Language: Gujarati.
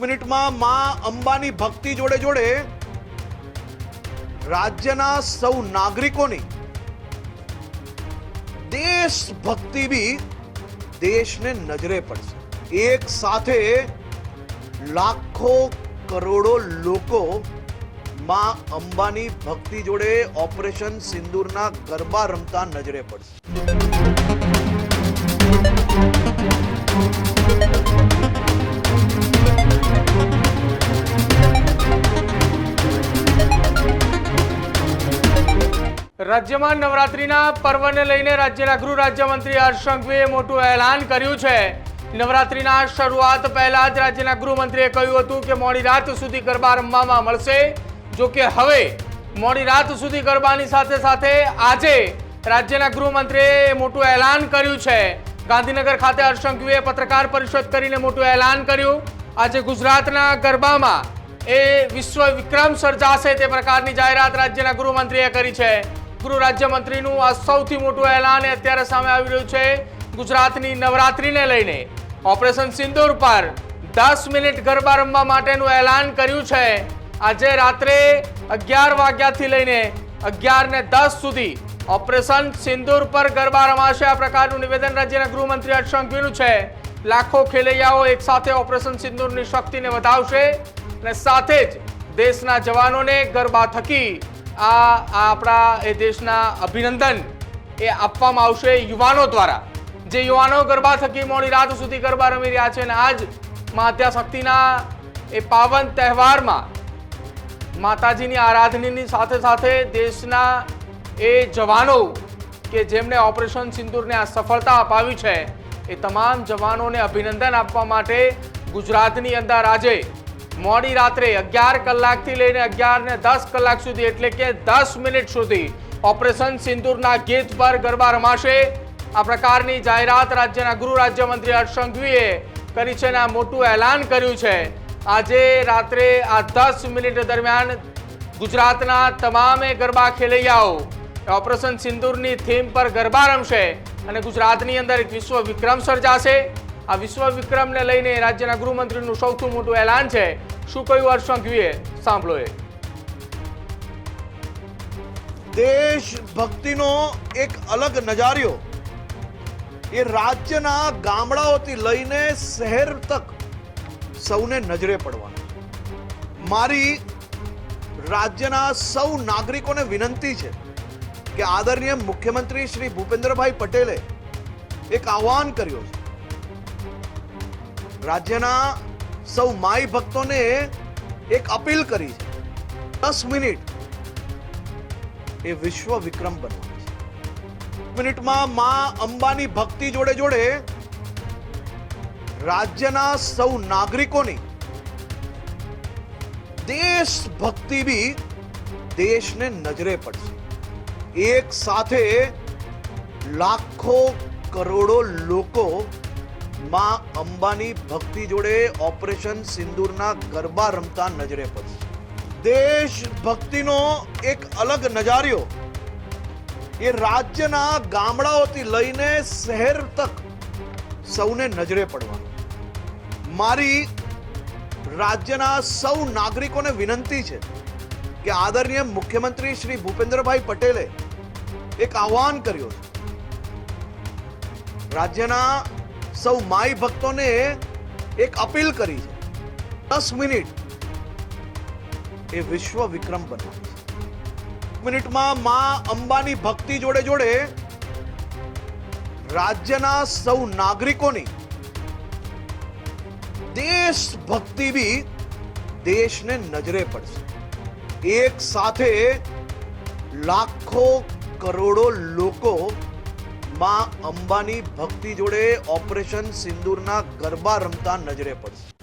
મિનિટમાં માં અંબાની ભક્તિ જોડે જોડે રાજ્યના સૌ નાગરિકોની દેશ ભક્તિ બી દેશને નજરે પડશે. એક સાથે લાખો કરોડો લોકો માં અંબાની ભક્તિ જોડે ઓપરેશન સિંદૂરના ગરબા રમતા નજરે પડશે. રાજ્યમાં નવરાત્રિના પર્વને લઈને રાજ્યના ગૃહ રાજ્યમંત્રી હર્ષ સંઘવીએ મોટું એલાન કર્યું છે. નવરાત્રિના શરૂઆત પહેલા જ રાજ્યના ગૃહમંત્રીએ કહ્યું હતું કે મોડી રાત સુધી ગરબા રમવામાં મળશે. જો કે હવે મોડી રાત સુધી ગરબાની સાથે સાથે આજે રાજ્યના ગૃહમંત્રીએ મોટું એલાન કર્યું છે. ગાંધીનગર ખાતે હર્ષ સંઘવીએ પત્રકાર પરિષદ કરીને મોટું એલાન કર્યું. આજે ગુજરાતના ગરબામાં એ વિશ્વ વિક્રમ સર્જાશે તે પ્રકારની જાહેરાત રાજ્યના ગૃહમંત્રીએ કરી છે. ગૃહ રાજ્યમંત્રીનું આ સૌથી મોટું એલાન અત્યારે સામે આવી રહ્યું છે. ગુજરાતની નવરાત્રીને લઈને ઓપરેશન સિંદૂર પર દસ મિનિટ ગરબા રમવા માટેનું એલાન કર્યું છે. આજે રાત્રે અગિયાર વાગ્યાથી લઈને અગિયાર ને દસ સુધી ઓપરેશન સિંદૂર પર ગરબા રમાશે. આ પ્રકારનું નિવેદન રાજ્યના ગૃહમંત્રી હર્ષ સંઘવીનું છે. લાખો ખેલૈયાઓ એક સાથે ઓપરેશન સિંદૂરની શક્તિને વધાવશે અને સાથે જ દેશના જવાનોને ગરબા થકી આ આપણા એ દેશના અભિનંદન એ આપવામાં આવશે યુવાનો દ્વારા. જે યુવાનો ગરબા થકી મોડી રાત સુધી ગરબા રમી રહ્યા છે અને આજ માધ્યા શક્તિના એ પાવન તહેવારમાં માતાજીની આરાધનાની સાથે સાથે દેશના એ જવાનો કે જેમણે ઓપરેશન સિંદૂરને આ સફળતા અપાવી છે, એ તમામ જવાનોને અભિનંદન આપવા માટે ગુજરાતની અંદર આજે મોડી રાત્રે અગિયાર કલાકથી લઈને અગિયાર ને દસ કલાક સુધી એટલે કે દસ મિનિટ સુધી ઓપરેશન સિંદૂરના ગીત પર ગરબા રમાશે. આ પ્રકારની જાહેરાત રાજ્યના ગૃહ રાજ્યમંત્રી હર્ષ સંઘવીએ કરી છે અને આ મોટું એલાન કર્યું છે. આજે રાત્રે આ દસ મિનિટ દરમિયાન ગુજરાતના તમામે ગરબા ખેલૈયાઓ ઓપરેશન સિંદૂરની થીમ પર ગરબા રમશે અને ગુજરાતની અંદર એક વિશ્વ વિક્રમ સર્જાશે. આ વિશ્વ વિક્રમને લઈને રાજ્યના ગૃહમંત્રીનું સૌથી મોટું એલાન છે. શું કહ્યું હર્ષ સંઘવીએ સાંભળો એ. દેશભક્તિનો એક અલગ નજારિયો. એ રાજ્યના ગામડાઓથી લઈને શહેર તક સૌને નજરે પડવાનો. મારી રાજ્યના સૌ નાગરિકોને વિનંતી છે કે આદરણીય મુખ્યમંત્રી શ્રી ભૂપેન્દ્રભાઈ પટેલે એક આહ્વાન કર્યું છે. રાજ્યના સૌ માઈ ભક્તોને એક અપીલ કરી છે. દસ મિનિટ એ વિશ્વ વિક્રમ બનવાનું છે. મિનિટમાં માં અંબાની ભક્તિ જોડે જોડે રાજ્યના સૌ નાગરિકોની દેશ ભક્તિ બી દેશને નજરે પડશે. એક સાથે લાખો કરોડો લોકો માં અંબાની ભક્તિ જોડે ઓપરેશન સિંદૂરના ગરબા રમતા નજરે પડશે. દેશભક્તિનો એક અલગ નજારિયો. એ રાજ્યના ગામડાઓથી લઈને શહેર તક સૌને નજરે પડવાનો. મારી રાજ્યના સૌ નાગરિકોને વિનંતી છે કે આદરણીય મુખ્યમંત્રી શ્રી ભૂપેન્દ્રભાઈ પટેલે એક આહ્વાન કર્યું રાજ્યના સૌ માઈ ભક્તોને એક અપીલ કરી છે. દસ મિનિટ એ વિશ્વ વિક્રમ બનવાનું મિનિટમાં માં અંબાની ભક્તિ જોડે જોડે રાજ્યના સૌ નાગરિકોની દેશ ભક્તિ બી દેશને નજરે પડશે. એક સાથે લાખો કરોડો લોકો માં અંબાની ભક્તિ જોડે ઓપરેશન સિંદૂરના ગરબા રમતા નજરે પડશે.